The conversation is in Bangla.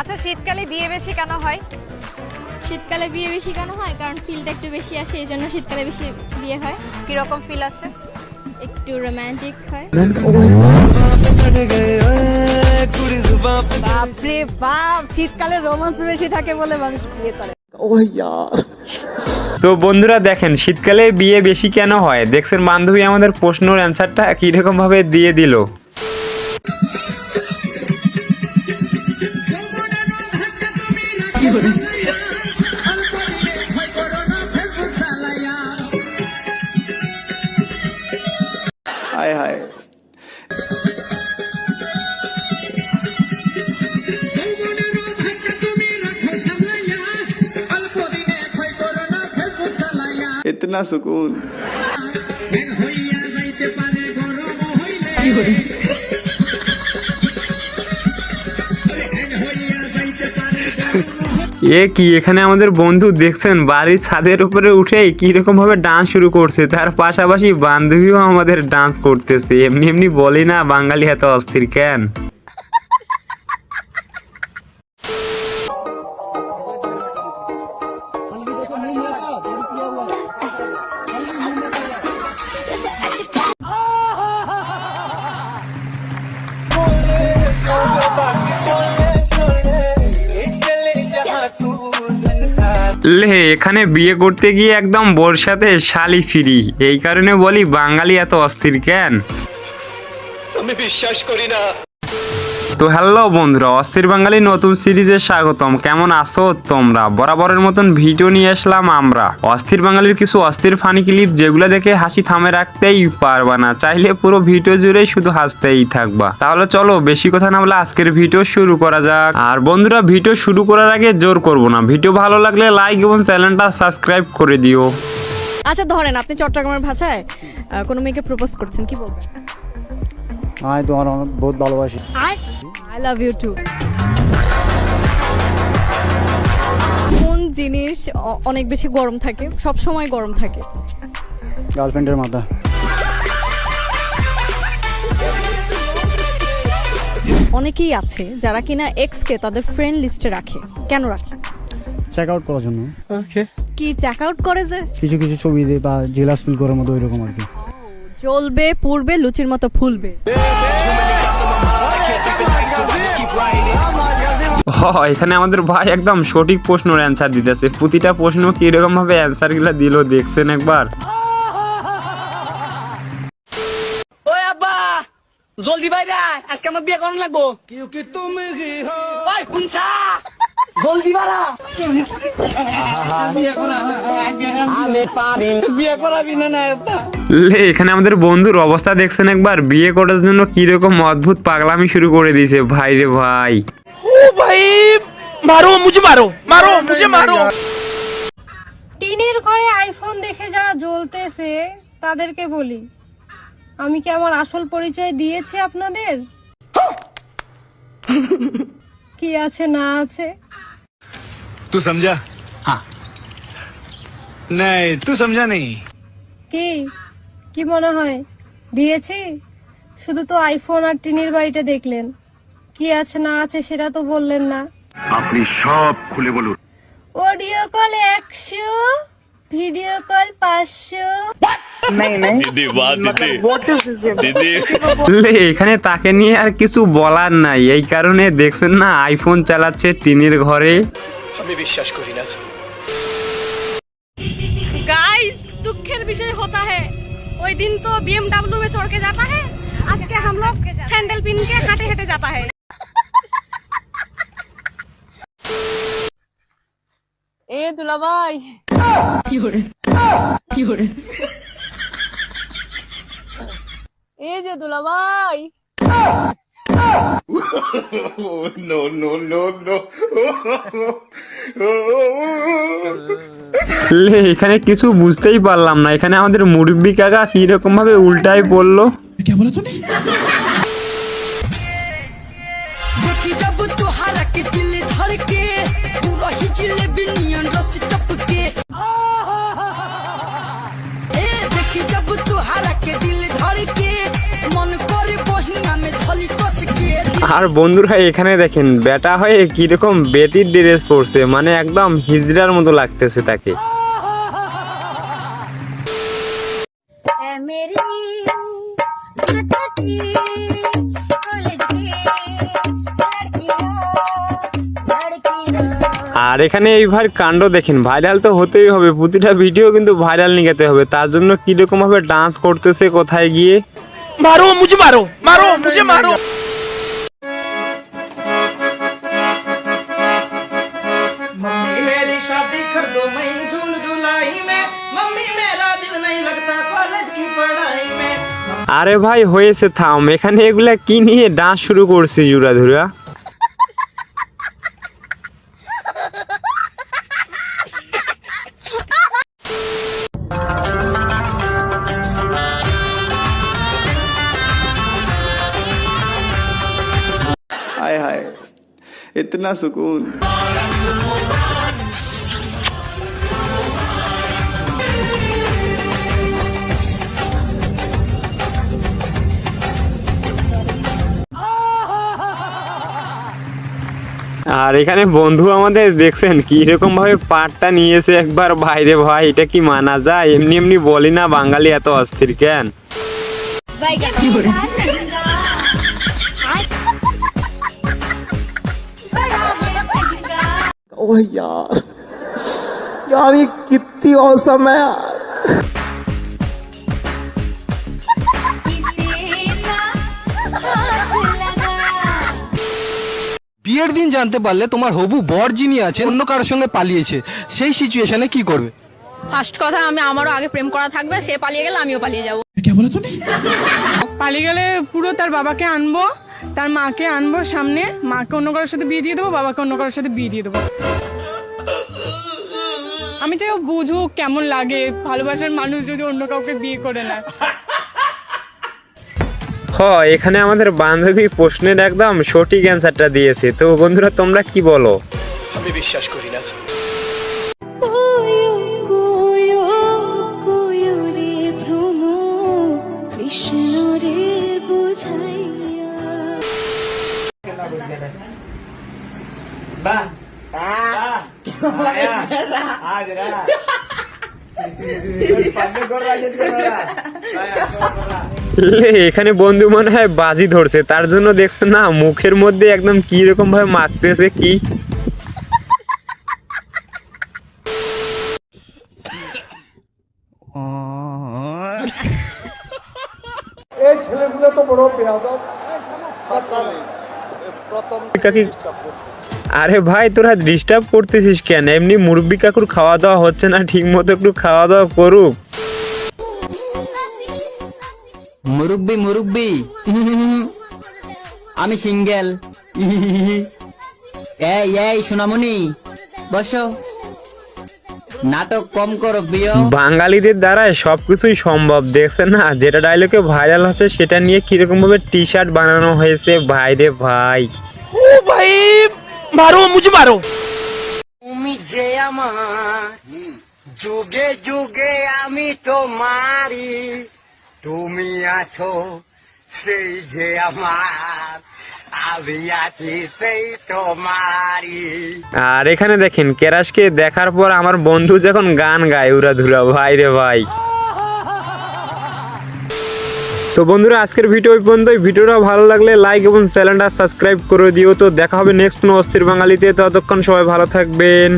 আচ্ছা শীতকালে বিয়ে বেশি কেন হয়? শীতকালে বিয়ে বেশি কেন হয়? কারণ ফিলটা একটু বেশি আসে এই জন্য শীতকালে বেশি বিয়ে হয়। কীরকম ফিল আসে? একটু রোমান্টিক হয়। বাপরে বাপ শীতকালে রোমান্স বেশি থাকে বলে মানুষ বিয়ে করে। তো বন্ধুরা দেখেন শীতকালে বিয়ে বেশি কেন হয়? দেখছেন বান্ধবী আমাদের প্রশ্নের অ্যান্সারটা কীরকম ভাবে দিয়ে দিল। इतना सुकून এ কি এখানে আমাদের বন্ধু দেখছেন বাড়ির ছাদের উপরে উঠেই কিরকম ভাবে ডান্স শুরু করছে তার পাশাপাশি বান্ধবীও আমাদের ডান্স করতেছে এমনি এমনি বলি না বাঙালি এত অস্থির কেন লে, এখানে বিয়ে করতে গিয়ে একদম বোর সাথে শালি ফিরি। এই কারণে বলি, বাঙালি এত অস্থির কেন? আমি বিশ্বাস করি না। তো হ্যালো বন্ধুরা অস্থির বাঙালি নতুন সিরিজে স্বাগতম। কেমন আছো তোমরা? বরাবরের মতন ভিডিও নিয়ে আসলাম আমরা। অস্থির বাঙালির কিছু অস্থির ফানি ক্লিপ যেগুলো দেখে হাসি থামে রাখতেই পারবা না। চাইলে পুরো ভিডিও জুড়েই শুধু হাসতেই থাকবা। তাহলে চলো বেশি কথা না বলে আজকের ভিডিও শুরু করা যাক। আর বন্ধুরা ভিডিও শুরু করার আগে জোর করব না। ভিডিও ভালো লাগলে লাইক এবং চ্যানেলটা সাবস্ক্রাইব করে দিও। আচ্ছা ধরেন আপনি চট্টগ্রামের ভাষায় কোনো মেয়েকে প্রপোজ করছেন কি বলবেন? আমি তোমার অনেক বহুত ভালোবাসি। আই লাভ ইউ টু কোন জিনিস অনেক বেশি গরম থাকে? সব সময় গরম থাকে। গার্লফ্রেন্ডের মাথা। অনেকেই আছে যারা কিনা এক্সকে তাদের ফ্রেন্ড লিস্টে রাখে। কেন রাখে? চেক আউট করার জন্য। কি চেক আউট করে যে? কিছু কিছু ছবি দিয়ে বা জেলাস ফিল করার মতো ওইরকম আর কি। জ্বলবে পুড়বে লুচির মতো ফুলবে। এখানে আমাদের ভাই একদম সঠিক প্রশ্নের অ্যান্সার দিতেছে। প্রতিটা প্রশ্ন কীরকম ভাবে অ্যান্সারগুলা দিল দেখছেন একবার? জলদি বাইরে আজকে আমার বিয়ে করানো লাগবো। ওই শুনছা জলদি বাড়া। বিয়ে করাবি না না একটা লে এখানে আমাদের বন্ধুর অবস্থা দেখছেন একবার বিয়ে করার জন্য কীরকম অদ্ভুত পাগলামি শুরু করে দিয়েছে। ভাই রে ভাই। টিনের ঘরে আইফোন দেখে যারা জ্বলতেছে তাদেরকে বলি আমি কি আমার আসল পরিচয় দিয়েছি আপনাদের কি আছে না আছে तू समझा हाँ नहीं तू समझा नहीं কি কি মনে হয় দিয়েছি শুধু তো আইফোন আর টিনের বাড়িটা দেখলেন কি আছে না আছে সেটা তো বললেন না আপনি সব খুলে বলুন অডিও কল একশো ভিডিও কল পাঁচশো লে এখানে তাকে নিয়ে আর কিছু বলার নাই এই কারণে দেখছেন না আইফোন চালাচ্ছে টিনের ঘরে আমি বিশ্বাস করি না गाइस दुखेर विषय होता है ওই দিন তো बीएमडब्ल्यू में चढ़ के जाता है आज के हम लोग सैंडल पिन के हाथे हाथे जाता है দুলা ভাই। এই যে দুলা ভাই। No, no, no, no. এখানে কিছু বুঝতেই পারলাম না। এখানে আমাদের মুরব্বী কাকা কীরকম ভাবে উল্টায় পড়ল কেমন আর বন্ধুরা এখানে দেখেন ব্যাটা হয়ে কীরকম বেটির ড্রেস পরছে মানে একদম হিজড়ার মতো লাগতেছে তাকে। আর এখানে এইবার কাণ্ড দেখেন ভাইরাল তো হতেই হবে প্রতিটা ভিডিও কিন্তু ভাইরাল নিয়ে হবে তার জন্য কীরকম ভাবে ডান্স করতেছে কোথায় গিয়ে? মারো মুজে মারো মারো মুজে মারো। আরে ভাই হয়েছে থাম এখানে এগুলা কি নিয়ে ডান্স শুরু করছে জুড়া ধুরা हाय हाय इतना सुकून আর এখানে বন্ধু আমাদের দেখছেন কি রকম ভাবে পাটটা নিয়েছে একবার বাইরে ভাই এটা কি মানা যায় এমনি এমনি বলি না বাঙালি এত অস্থির কেন ओह यार यार ये कितनी औसम है यार বিয়ের দিন জানতে পারলে তোমার হবু বর যিনি আছে অন্য কারোর সঙ্গে পালিয়েছে সেই সিচুয়েশনে কি করবে? ফার্স্ট কথা আমি আমারও আগে প্রেম করা থাকবে সে পালিয়ে গেলে আমিও পালিয়ে যাব। পালিয়ে গেলে পুরো তার বাবাকে আনব তার মাকে আনব সামনে মাকে অন্য কারোর সাথে বিয়ে দিয়ে দেবো বাবাকে অন্য কারোর সাথে বিয়ে দিয়ে দেবো। আমি চাই বুঝুক কেমন লাগে ভালোবাসার মানুষ যদি অন্য কাউকে বিয়ে করে নেয়। হ এখানে আমাদের বান্ধবী প্রশ্নের একদম সঠিক অ্যান্সারটা দিয়েছে। তো বন্ধুরা তোমরা কি বলো? আমি বিশ্বাস করি না। কৃষ্ণ রে বুঝাইয়া। লে, এখানে বন্ধু মনে হয় বাজি ধরছে। তার জন্য দেখছে না মুখের মধ্যে একদম কি? রকম ভাবে মারতেছে কি আরে ভাই তোরা ডিস্টার্ব করতেছিস কেন? এমনি মুরব্বি কাকুর খাওয়া দাওয়া হচ্ছে না ঠিক মতো একটু খাওয়া দাওয়া করুক। মুরব্বি মুরব্বি। আমি সিঙ্গেল। এই এই সোনামণি বসো। নাটক কম করো প্রিয়। বাঙালিদের দ্বারা সবকিছুই সম্ভব। দেখছেন না? যেটা ডায়লগে ভাইরাল হচ্ছে সেটা নিয়ে কীরকম ভাবে টি শার্ট বানানো হয়েছে? ভাইরে ভাই। ও ভাই মারো মুঝে মারো। তুমি যে আমার যুগে যুগে আমি তোমারি তুমি আছো সেই যে আমার আর এখানে দেখেন, কেরাসকে দেখার পর আমার বন্ধু যখন গান গায়, উড়া ধুরা, ভাই রে ভাই। তো বন্ধুরা, আজকের ভিডিও ওই পর্যন্ত ভিডিওটা ভালো লাগলে লাইক এবং চ্যানেলটা সাবস্ক্রাইব করে দিও। তো দেখা হবে নেক্সট কোনো অস্থির বাঙালিতে। ততক্ষণ সবাই ভালো থাকবেন।